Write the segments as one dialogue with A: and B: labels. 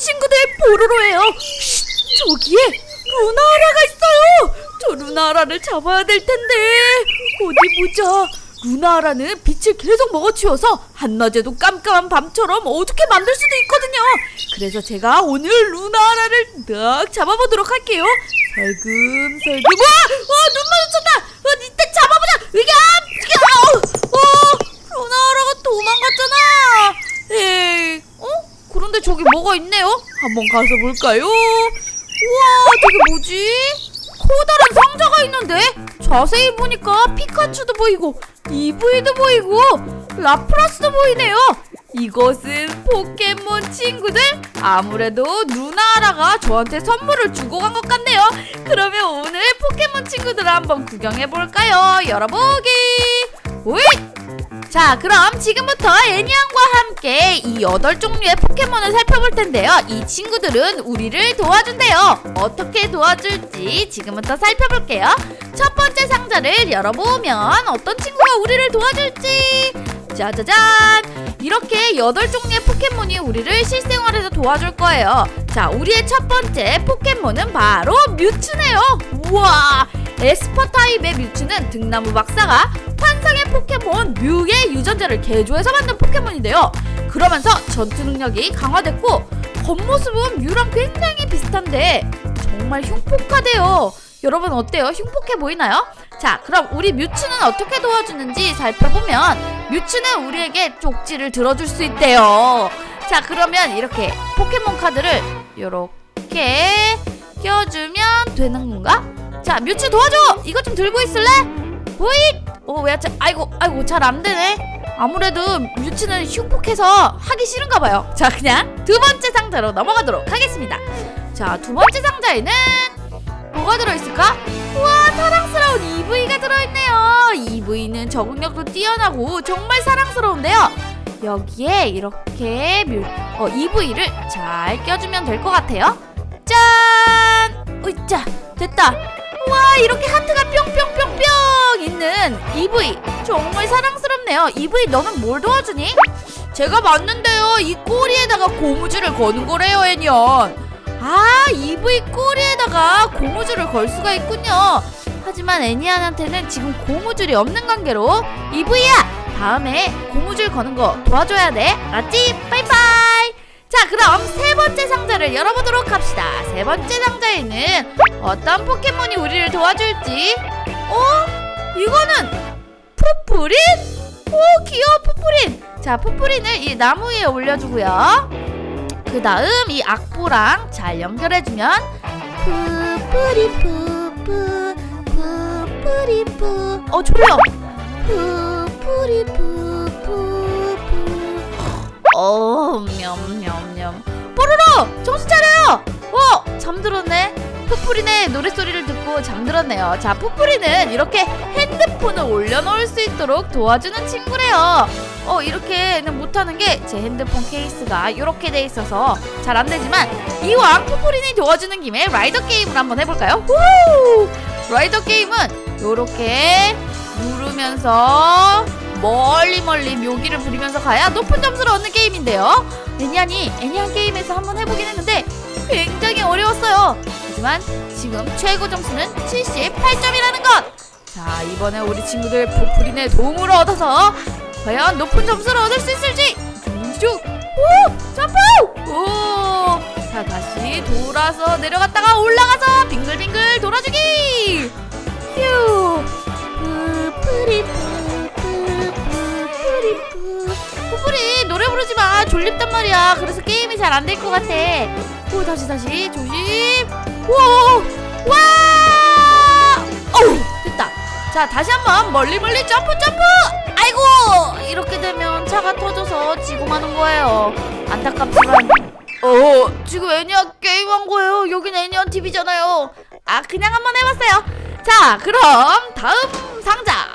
A: 친구들 보로로예요. 쉿, 저기에 루나아라가 있어요. 저 루나아라를 잡아야 될 텐데 어디 보자. 루나아라는 빛을 계속 먹어치워서 한낮에도 깜깜한 밤처럼 어둡게 만들 수도 있거든요. 그래서 제가 오늘 루나아라를 딱 잡아보도록 할게요. 살금살금. 와, 와, 눈 마주쳤다. 어, 이때 잡아보자. 이게 아, 이게 아우, 어, 루나아라가 도망갔잖아. 에이, 어? 그런데 저기 뭐가 있네요. 한번 가서 볼까요? 우와, 저게 뭐지? 커다란 상자가 있는데 자세히 보니까 피카츄도 보이고 이브이도 보이고 라프라스도 보이네요. 이것은 포켓몬 친구들 아무래도 누나라가 저한테 선물을 주고 간 것 같네요. 그러면 오늘 포켓몬 친구들을 한번 구경해 볼까요? 열어보기. 오이! 자, 그럼 지금부터 애니안과 함께 이 여덟 종류의 포켓몬을 살펴볼 텐데요. 이 친구들은 우리를 도와준대요. 어떻게 도와줄지 지금부터 살펴볼게요. 첫 번째 상자를 열어보면 어떤 친구가 우리를 도와줄지 짜자잔! 이렇게 여덟 종류의 포켓몬이 우리를 실생활에서 도와줄 거예요. 자, 우리의 첫 번째 포켓몬은 바로 뮤츠네요. 우와! 에스퍼 타입의 뮤츠는 등나무 박사가 환상의 포켓몬 뮤의 유전자를 개조해서 만든 포켓몬인데요. 그러면서 전투 능력이 강화됐고 겉모습은 뮤랑 굉장히 비슷한데 정말 흉폭하대요. 여러분 어때요? 흉폭해 보이나요? 자, 그럼 우리 뮤츠는 어떻게 도와주는지 살펴보면 뮤츠는 우리에게 쪽지를 들어줄 수 있대요. 자, 그러면 이렇게 포켓몬 카드를 이렇게 껴주면 되는 건가? 자, 뮤츠 도와줘! 이것 좀 들고 있을래? 호잇! 어, 왜, 자, 아이고, 아이고, 잘 안 되네. 아무래도 뮤츠는 흉폭해서 하기 싫은가 봐요. 자, 그냥 두 번째 상자로 넘어가도록 하겠습니다. 자, 두 번째 상자에는 뭐가 들어있을까? 우와, 사랑스러운 EV가 들어있네요. EV는 적응력도 뛰어나고 정말 사랑스러운데요. 여기에 이렇게 뮤, 어, EV를 잘 껴주면 될 것 같아요. 짠! 으이짜, 됐다. 와 이렇게 하트가 뿅뿅뿅뿅 있는 EV 정말 사랑스럽네요. EV 너는 뭘 도와주니? 제가 맞는데요. 이 꼬리에다가 고무줄을 거는 거래요 애년 아 EV 꼬리에다가 고무줄을 걸 수가 있군요. 하지만 애니안한테는 지금 고무줄이 없는 관계로 EV야 다음에 고무줄 거는 거 도와줘야 돼. 알았지? 빠이빠이 자 그럼 세 번째 상자를 열어보도록 합시다. 세 번째 상자에는 어떤 포켓몬이 우리를 도와줄지. 어? 이거는 푸푸린? 오 귀여워 푸푸린. 자 푸푸린을 이 나무 위에 올려주고요. 그 다음 이 악보랑 잘 연결해주면 푸푸리 푸푸 푸푸리 푸어 졸려 푸푸리네 노랫소리를 듣고 잠들었네요. 자, 푸푸리는 이렇게 핸드폰을 올려놓을 수 있도록 도와주는 친구래요. 어, 이렇게는 못하는 게 제 핸드폰 케이스가 이렇게 돼 있어서 잘 안 되지만 이왕 푸푸린이 도와주는 김에 라이더 게임을 한번 해볼까요? 후! 라이더 게임은 이렇게 누르면서 멀리 멀리 묘기를 부리면서 가야 높은 점수를 얻는 게임인데요. 애니안이 애니안 게임에서 한번 해보긴 했는데 굉장히 어려웠어요. 하지만 지금 최고 점수는 78점이라는 것. 자 이번에 우리 친구들 포프린의 도움을 얻어서 과연 높은 점수를 얻을 수 있을지. 쭉, 오, 점프, 오. 자 다시 돌아서 내려갔다가 올라가서 빙글빙글 돌아주기. 휴. 푸푸리 노래 부르지 마 졸립단 말이야 그래서 게임이 잘 안 될 것 같아 오 다시 다시 조심 우와! 와! 어우 됐다. 자 다시 한번 멀리 멀리 점프 점프! 아이고! 이렇게 되면 차가 터져서 지고 마는 거예요. 안타깝지만. 어 지금 애니언 게임한 거예요. 여긴 애니언 TV잖아요. 아 그냥 한번 해봤어요. 자 그럼 다음 상자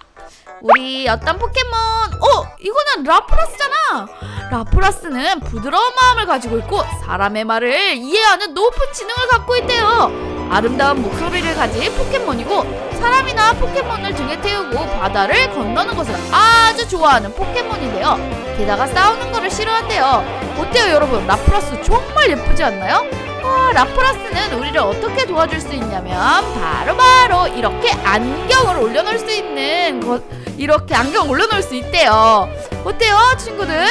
A: 우리 어떤 포켓몬 어 이거는 라프라스잖아 라프라스는 부드러운 마음을 가지고 있고 사람의 말을 이해하는 높은 지능을 갖고 있대요 아름다운 목소리를 가진 포켓몬이고 사람이나 포켓몬을 등에 태우고 바다를 건너는 것을 아주 좋아하는 포켓몬인데요 게다가 싸우는 거를 싫어한대요. 어때요, 여러분? 라프라스 정말 예쁘지 않나요? 아, 라프라스는 우리를 어떻게 도와줄 수 있냐면 바로 바로 이렇게 안경을 올려놓을 수 있는 것 이렇게 안경 올려놓을 수 있대요. 어때요, 친구들?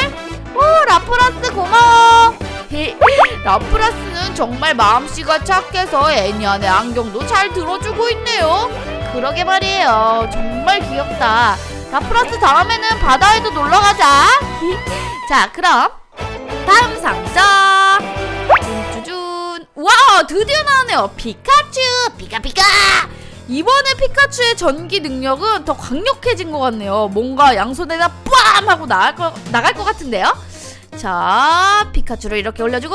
A: 오, 라프라스 고마워. 헤, 라프라스는 정말 마음씨가 착해서 애니안의 안경도 잘 들어주고 있네요. 그러게 말이에요. 정말 귀엽다. 라프라스 다음에는 바다에도 놀러 가자. 자, 그럼 다음 상자. 와, 드디어 나왔네요. 피카츄. 피카피카. 이번에 피카츄의 전기 능력은 더 강력해진 것 같네요. 뭔가 양손에다 빰 하고 나갈 거, 나갈 것 같은데요. 자, 피카츄를 이렇게 올려주고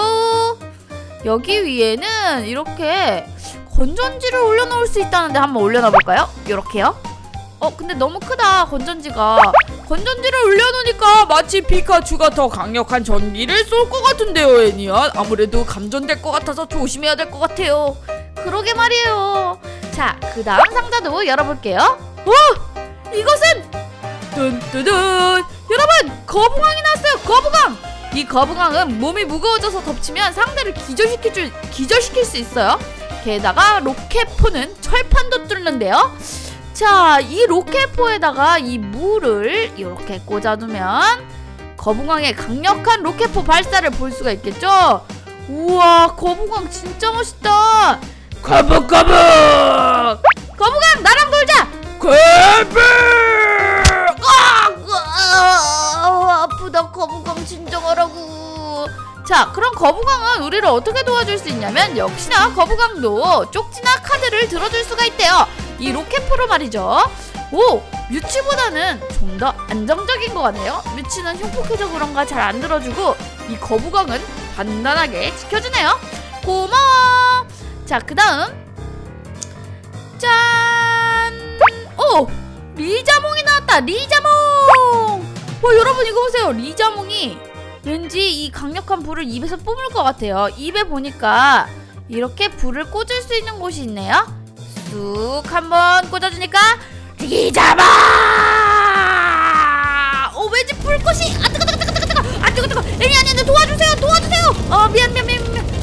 A: 여기 위에는 이렇게 건전지를 올려놓을 수 있다는데 한번 올려놔 볼까요? 이렇게요. 어, 근데 너무 크다 건전지가. 건전지를 올려놓으니까 마치 피카츄가 더 강력한 전기를 쏠 것 같은데요, 애니야. 아무래도 감전될 것 같아서 조심해야 될 것 같아요. 그러게 말이에요. 자, 그 다음 상자도 열어볼게요. 어, 이것은 뚠뚜둔. 여러분 거북왕이 나왔어요 거북왕 이 거북왕은 몸이 무거워져서 덮치면 상대를 기절시킬 줄 기절시킬 수 있어요. 게다가 로켓포는 철판도 뚫는데요. 자 이 로켓포에다가 이 물을 이렇게 꽂아두면 거북왕의 강력한 로켓포 발사를 볼 수가 있겠죠? 우와 거북왕 진짜 멋있다 거북 거북! 거북왕 나랑 놀자! 거북! 아, 아, 아프다 거북왕 진정하라고. 자 그럼 거북왕은 우리를 어떻게 도와줄 수 있냐면 역시나 거북왕도 쪽지나 카드를 들어줄 수가 있대요. 이 로켓프로 말이죠. 오 뮤치보다는 좀 더 안정적인 것 같네요. 뮤치는 흉폭해서 그런가 잘 안 들어주고 이 거북왕은 단단하게 지켜주네요. 고마워 자 그 다음. 짠 오! 리자몽이 나왔다. 리자몽! 와 여러분 이거 보세요. 리자몽이 왠지 이 강력한 불을 입에서 뿜을 것 같아요. 입에 보니까 이렇게 불을 꽂을 수 있는 곳이 있네요. 쑥 한번 꽂아주니까 리자몽! 어 왠지 불꽃이 아 뜨거 뜨거 뜨거 뜨거 아 뜨거 뜨거. 애니 아니 도와주세요 도와주세요! 어 미안 미안 미안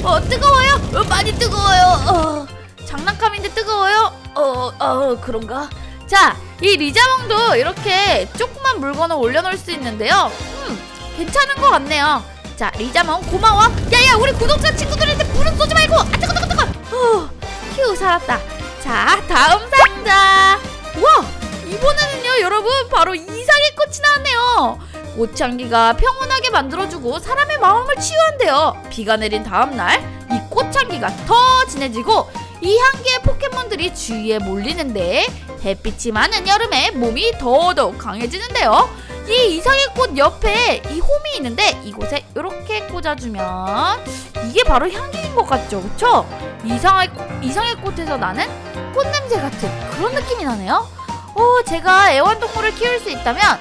A: 어 뜨거워요 어, 많이 뜨거워요 어 장난감인데 뜨거워요 어 어, 그런가 자, 이 리자몽도 이렇게 조그만 물건을 올려놓을 수 있는데요. 음, 괜찮은 것 같네요. 자, 리자몽 고마워. 야야, 우리 구독자 친구들한테 불은 쏘지 말고. 아, 뜨거, 뜨거, 뜨거. 후, 휴, 살았다. 자, 다음 상자. 우와, 이번에는요, 여러분, 바로 이상의 꽃이 나왔네요. 꽃향기가 평온하게 만들어주고 사람의 마음을 치유한대요. 비가 내린 다음날 이 꽃향기가 더 진해지고 이 향기의 포켓몬들이 주위에 몰리는데 햇빛이 많은 여름에 몸이 더더욱 강해지는데요. 이 이상의 꽃 옆에 이 홈이 있는데 이곳에 이렇게 꽂아주면 이게 바로 향기인 것 같죠, 그렇죠? 이상의 이상의 꽃에서 나는 꽃 냄새 같은 그런 느낌이 나네요. 어, 제가 애완동물을 키울 수 있다면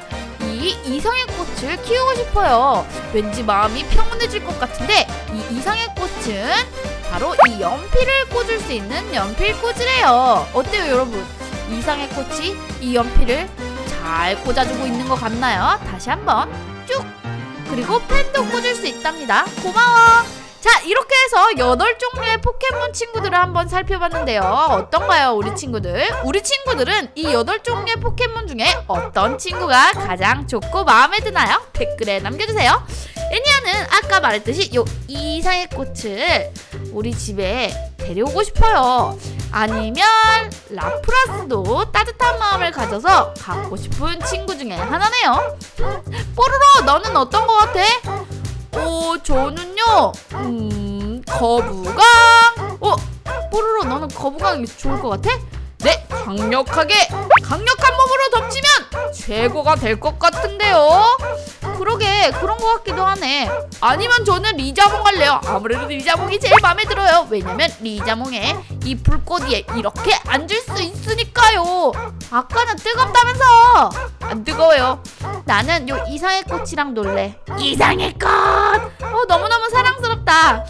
A: 이 이상의 꽃을 키우고 싶어요. 왠지 마음이 평온해질 것 같은데 이 이상의 꽃은 바로 이 연필을 꽂을 수 있는 연필 꽂으래요. 어때요, 여러분? 이상의 꽃이 이 연필을 잘 꽂아주고 있는 것 같나요? 다시 한번 쭉 그리고 펜도 꽂을 수 있답니다. 고마워. 자 이렇게 해서 8종류의 포켓몬 친구들을 한번 살펴봤는데요. 어떤가요 우리 친구들? 우리 친구들은 이 8종류의 포켓몬 중에 어떤 친구가 가장 좋고 마음에 드나요? 댓글에 남겨주세요. 애니아는 아까 말했듯이 요 이상의 꽃을 우리 집에 데려오고 싶어요. 아니면 라프라스도 따뜻한 마음을 가져서 갖고 싶은 친구 중에 하나네요. 뽀로로 너는 어떤 거 같아? 어 저는요 음 거북왕. 어 뽀로로 너는 거북왕이 좋을 것 같아? 네 강력하게 강력한 몸으로 덮치면 최고가 될 것 같은데요. 그러게 그런 것 같기도 하네. 아니면 저는 리자몽 할래요. 아무래도 리자몽이 제일 마음에 들어요. 왜냐면 리자몽에 이 불꽃 위에 이렇게 앉을 수 있으니까요. 아까는 뜨겁다면서 안 뜨거워요. 나는 요 이상의 꽃이랑 놀래. 이상의 꽃. 어 너무너무 사랑스럽다.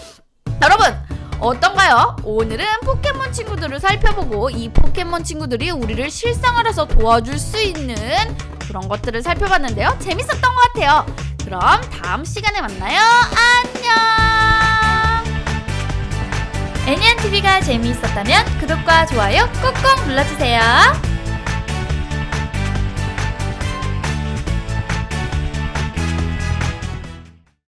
A: 여러분 어떤가요? 오늘은 포켓몬 친구들을 살펴보고 이 포켓몬 친구들이 우리를 실생활에서 도와줄 수 있는 그런 것들을 살펴봤는데요. 재밌었던 것 같아요. 그럼 다음 시간에 만나요. 안녕. 애니안 TV가 재미있었다면 구독과 좋아요 꼭꼭 눌러주세요.